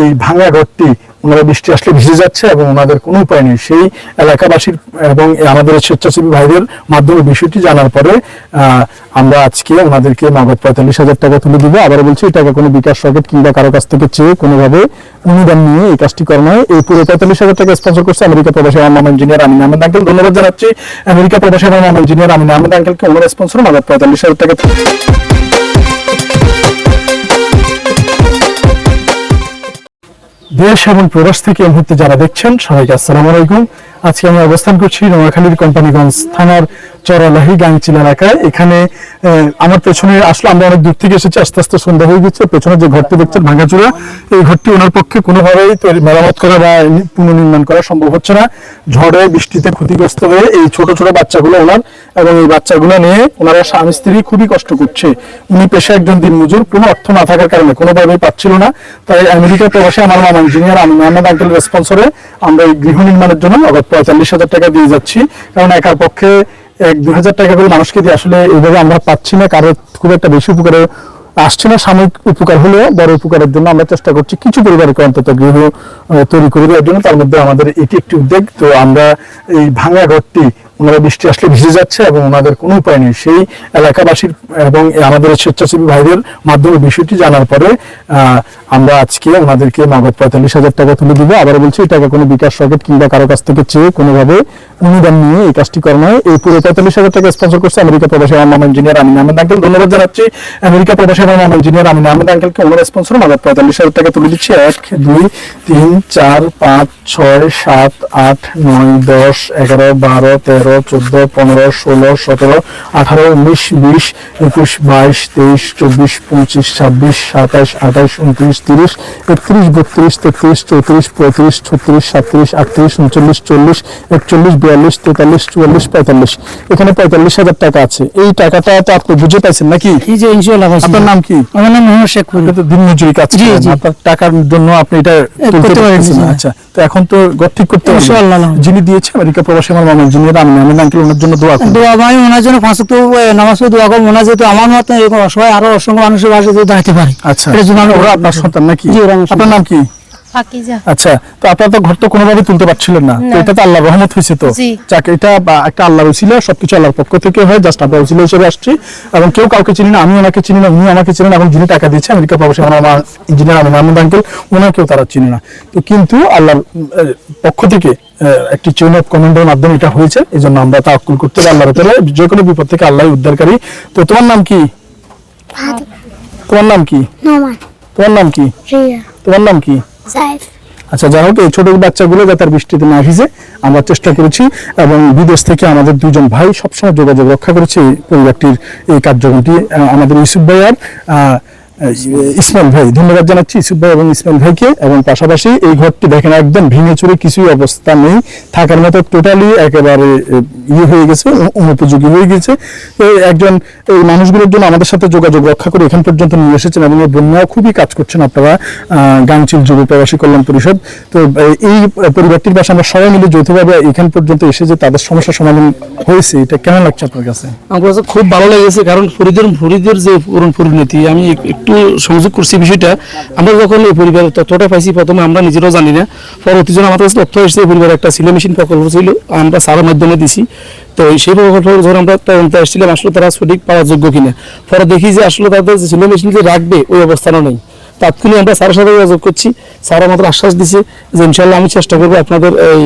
এই ভাঙা ঘরটি ওনারা বৃষ্টি আসলে ভিজে যাচ্ছে এবং ওনাদের কোনো উপায় নেই। সেই এলাকাবাসীর এবং আমাদের স্বেচ্ছাসেবী ভাইদের মাধ্যমে বিষয়টি জানার পরে আমরা আজকে ওনাদেরকে নগদ পঁয়তাল্লিশ হাজার টাকা তুলে দিব। আবার বলছি, এই টাকা কোনো বিকাশ রকেট কিংবা কারও কাছ থেকে চেয়ে কোনোভাবে অনুদান নিয়ে এই কাজটি করা নয়। এই পুরো পঁয়তাল্লিশ হাজার টাকা স্পন্সর করছে আমেরিকা প্রবাসী আমার মামা ইঞ্জিনিয়ার আমিন আহমেদ আঙ্কেল। ধন্যবাদ জানাচ্ছি। আমেরিকা প্রবাসী আমার মামা ইঞ্জিনিয়ার আমিন আহমেদ আঙ্কেলকে ওনার স্পন্সর নগদ পঁয়তাল্লিশ হাজার টাকা দেশ এবং প্রবাস থেকে এই মুহূর্তে যারা দেখছেন, সবাইকে আসসালামু আলাইকুম। আজকে আমি অবস্থান করছি নোয়াখালীর কোম্পানিগঞ্জ থানার চরালাহি গাংচিল এলাকায়। এখানে আমার পেছনে আসলে আমরা অনেক দূর থেকে এসেছি, আস্তে আস্তে সন্ধ্যা হয়ে গেছে। পেছনে যে ঘরটি দেখছেন ভাঙাচোরা, এই ঘরটি ওনার পক্ষে কোনোভাবেই মেরামত করা বা পুনর্নির্মাণ করা সম্ভব হচ্ছে না। ঝড়ে, বৃষ্টিতে ক্ষতিগ্রস্ত হয়ে এই ছোট ছোট বাচ্চাগুলো ওনার, এবং এই বাচ্চাগুলো নিয়ে ওনারা স্বামী, স্ত্রী খুবই কষ্ট করছে। উনি পেশা একজন দিনমজুর, কোনো অর্থ না থাকার কারণে কোনোভাবেই পাচ্ছিল না। তাই আমেরিকা প্রবাসে আমার মামা ইঞ্জিনিয়ার, আমি মোহাম্মদ আঙ্কেল রেসপন্সরে আমরা এই গৃহ নির্মাণের জন্য পঁয়তাল্লিশ হাজার টাকা দিয়ে যাচ্ছি। কারণ একার পক্ষে এক দু হাজার টাকা করে মানুষকে দিয়ে আসলে এইভাবে আমরা পাচ্ছি না। কারও খুব একটা বেশি উপকারে আসছে না। সাময়িক উপকার হলেও বড় উপকারের জন্য আমরা চেষ্টা করছি কিছু পরিবারকে অন্তত গৃহ তৈরি করে দেওয়ার জন্য। তার মধ্যে আমাদের এটি একটি উদ্যোগ। তো আমরা এই ভাঙা ঘরটি ওনারা বৃষ্টি আসলে ভিজে যাচ্ছে এবং ওনাদের কোনো উপায় নেই। সেই এলাকাবাসীর এবং আমাদের স্বেচ্ছাসেবী ভাইদের মাধ্যমে বিষয়টি জানার পরে আহ, আমরা আজকে ওনাদেরকে নগদ পঁয়তাল্লিশ হাজার টাকা তুলে দিব। আবার বলছি, এই টাকা কোনো বিকাশ রকেট কিংবা কারও কাছ থেকে চেয়ে কোনোভাবে অনুদান নিয়ে এই কাজটি করা নয়। এই পুরো পঁয়তাল্লিশ হাজার টাকা স্পন্সর করছে আমেরিকা প্রবাসী আমার ইঞ্জিনিয়ার আমিন আহমেদ আঙ্কেল ধন্যবাদ জানাচ্ছি। আমেরিকা প্রবাসী আমার ইঞ্জিনিয়ার আমিন আহমেদ আঙ্কেলকে ওনার স্পন্সর নগদ পঁয়তাল্লিশ হাজার টাকা তুলে দিচ্ছি। এক, দুই, তিন, চার, পাঁচ, ছয়, সাত, আট, নয়, দশ, এগারো, বারো, তেরো, চোদ্দ, পনেরো, ষোলো, সতেরো, আঠারো, উনিশ, বিশ, একুশ, বাইশ, তেইশ, চব্বিশ, পঁচিশ, ছাব্বিশ, সাতাশ, আঠাশ, উনত্রিশ তিরিশ একত্রিশ বত্রিশ তেত্রিশ চৌত্রিশ পঁয়ত্রিশ ছত্রিশ সাতত্রিশ আটত্রিশ উনচল্লিশ চল্লিশ একচল্লিশ বিয়াল্লিশ তেতাল্লিশ চুয়াল্লিশ পঁয়তাল্লিশ এখানে পঁয়তাল্লিশ হাজার টাকা আছে এই টাকাটা তো আপনি বুঝে পাইছেন নাকি যে আপনার নাম কি আমার নাম মোহাম্মদ শেখ। এটা তো দিনমজুরি কাজ। আপনার টাকার জন্য আপনি এটা করতে পারছেন। আচ্ছা তো এখন তো ঘর ঠিক করতে। ইনশাআল্লাহ। যিনি দিয়েছে আমেরিকা প্রবাসী আমার মামা ইঞ্জিনিয়ার আমি আমি আঙ্কেল ওনার জন্য দোয়া করি দোয়া ভাই ওনার জন্য পাঁচ এ, নামাজ দোয়া করব ওনার যেহেতু আমার মতো এরকম অসহায় আরও অসংখ্য মানুষের পাশে দাঁড়াতে পারে আচ্ছা এটার জন্য ওরা আপনার সন্তান নাকি? আপনার নাম কি? ফাকিজা। আচ্ছা তো আপনার তো ঘর তো কোনোভাবে তুলতে পারছিলেন না। তো এটা তো আল্লাহ রহমত হয়েছে তো। যাক এটা একটা আল্লাহর উসিলা সবকিছু আল্লাহর পক্ষ থেকে হয় জাস্ট আমরা উসিলা হিসেবে আসছি। এবং কেউ কাউকে চিনি না আমি ওনাকে চিনি না উনি আমাকে চিনেন এবং যিনি টাকা দিচ্ছে আমেরিকা প্রবাসী আমার আমার ইঞ্জিনিয়ার আমি মাহমুদ আঙ্কেল ওনাকেও তারা চিনে না। তো কিন্তু আল্লাহর পক্ষ থেকে আহ, একটি চেইন অফ কমান্ডের মাধ্যমে এটা হয়েছে এই জন্য আমরা তাওয়াক্কুল করতে হবে আল্লাহর উপরে যে কোনো বিপদ থেকে আল্লাহ উদ্ধারকারী। তো তোমার নাম কি? তোমার নাম কি? নোমান। তোমার নাম কি? রিয়া। তোমার নাম কি? সাইফ। আচ্ছা যাই হোক এই ছোট বাচ্চাগুলো যাতে বৃষ্টিতে না ভিজে আমরা চেষ্টা করেছি এবং বিদেশ থেকে আমাদের দুজন ভাই সবসময় যোগাযোগ রক্ষা করেছে এই পরিবারটির এই কার্যক্রমটি। আমাদের ইউসুফ ভাই আর আহ, ইসমাইল ভাই, ধন্যবাদ জানাচ্ছি ইসুফ ভাই এবং ইসমাইল ভাইকে। এবং পাশাপাশি এই ঘরটি দেখেন একদম ভেঙে চুরে কিছুই অবস্থা নেই। থাকার মতো টোটালি একেবারে ইয়ে হয়ে গেছে অনুপযোগী হয়ে গেছে। একজন, এই মানুষগুলোর জন্য আমাদের সাথে যোগাযোগ রক্ষা করে এখান পর্যন্ত নিয়ে এসেছেন এবং এই বন্যাও খুবই কাজ করছেন আপনারা গাংচিল যুব প্রবাসী কল্যাণ পরিষদ। তো এই পরিবারটির পাশে আমরা সবাই মিলে যৌথভাবে এখান পর্যন্ত এসে যে তাদের সমস্যার সমাধান হয়েছে, এটা কেমন লাগছে আপনার কাছে? আমার কাছে খুব ভালো লেগেছে, কারণ ফরিদের ফরিদের যে পরিণতি, আমি এক- একটু সংযোগ করছি বিষয়টা। আমরা যখন এই পরিবারের তথ্যটা পাইছি, প্রথমে আমরা নিজেরাও জানি না। পরবর্তী জন আমাদের কাছে তথ্য এসেছে পরিবারের একটা সিলে মেশিন প্রকল্প ছিল, আমরা সারের মাধ্যমে দিছি। তো সেই প্রকল্প যখন আমরা তদন্তে আসছিলাম, আসলে তারা সঠিক পাওয়ার যোগ্য কিনা। পরে দেখি যে আসলে তাদের সিলে মেশিন যে রাখবে, ওই অবস্থানও নেই। তাৎক্ষণিক আমরা স্যারের সাথে যোগাযোগ করছি। স্যার আমাদের আশ্বাস দিছে যে ইনশাল্লাহ আমি চেষ্টা করব আপনাদের এই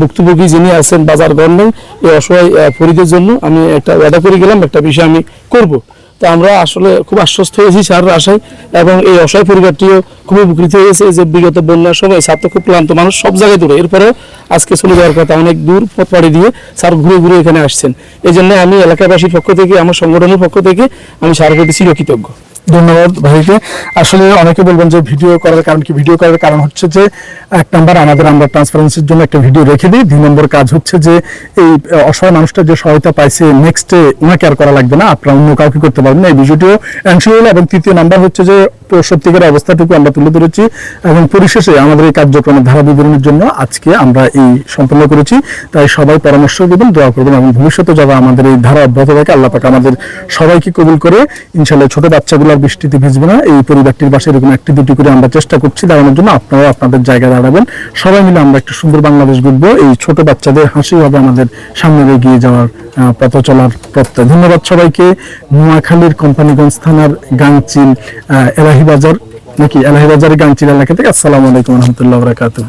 ভুক্তভোগী যিনি আছেন বাজার ঘর নেই এই অসহায় ফরিদের জন্য আমি একটা ওয়াদা করে গেলাম, একটা বিষয় আমি করব। তো আমরা আসলে খুব আশ্বস্ত হয়েছি স্যার আশায় এবং এই অসহায় পরিবারটিও খুব উপকৃত হয়েছে যে বিগত বন্যার সময় স্যার তো খুব ক্লান্ত মানুষ সব জায়গায় দূরে। এরপরে আজকে চলে যাওয়ার কথা অনেক দূর পথ পাড়ি দিয়ে স্যার ঘুরে ঘুরে এখানে আসছেন। এই জন্য আমি এলাকাবাসীর পক্ষ থেকে, আমার সংগঠনের পক্ষ থেকে আমি স্যারের প্রতি চিরকৃতজ্ঞ। ধন্যবাদ ভাইকে। আসলে অনেকে বলবেন যে ভিডিও করার কারণ কি? ভিডিও করার কারণ হচ্ছে যে এক নাম্বার আমাদের আমরা ট্রান্সপারেন্সির জন্য একটা ভিডিও রেখে দিই। দুই নম্বর কাজ হচ্ছে যে এই অসহায় মানুষটা যে সহায়তা পাইছে নেক্সটে ওনাকে আর করা লাগবে না। আপনারা অন্য কাউকে করতে পারবেন এই ভিডিওটিও এনশিওর এবং তৃতীয় নাম্বার হচ্ছে যে সত্যিকার অবস্থাটুকু আমরা তুলে ধরেছি এবং পরিশেষে আমাদের এই কার্যক্রমের ধারা বিবরণের জন্য আজকে আমরা এই সম্পন্ন করেছি। তাই সবাই পরামর্শ দেবেন দোয়া করবেন এবং ভবিষ্যতে যারা আমাদের এই ধারা অব্যাহত থাকে আল্লাহ পাক আমাদের সবাইকে কবুল করে। ইনশাল্লাহ ছোট বাচ্চাগুলো রেগুলার বৃষ্টিতে ভিজবে না। এই পরিবারটির পাশে এরকম একটি দুটি করে আমরা চেষ্টা করছি দাঁড়ানোর জন্য। আপনারাও আপনাদের জায়গায় দাঁড়াবেন। সবাই মিলে আমরা একটা সুন্দর বাংলাদেশ গড়বো এই ছোট বাচ্চাদের হাসি হবে আমাদের সামনে এগিয়ে যাওয়ার পথ চলার প্রত্যয় ধন্যবাদ সবাইকে। নোয়াখালীর কোম্পানিগঞ্জ থানার গাংচিল আহ, এলাহি বাজার নাকি এলাহি বাজারের গাংচিল এলাকা থেকে। আসসালামু আলাইকুম রহমতুল্লাহ বরাকাতুহ।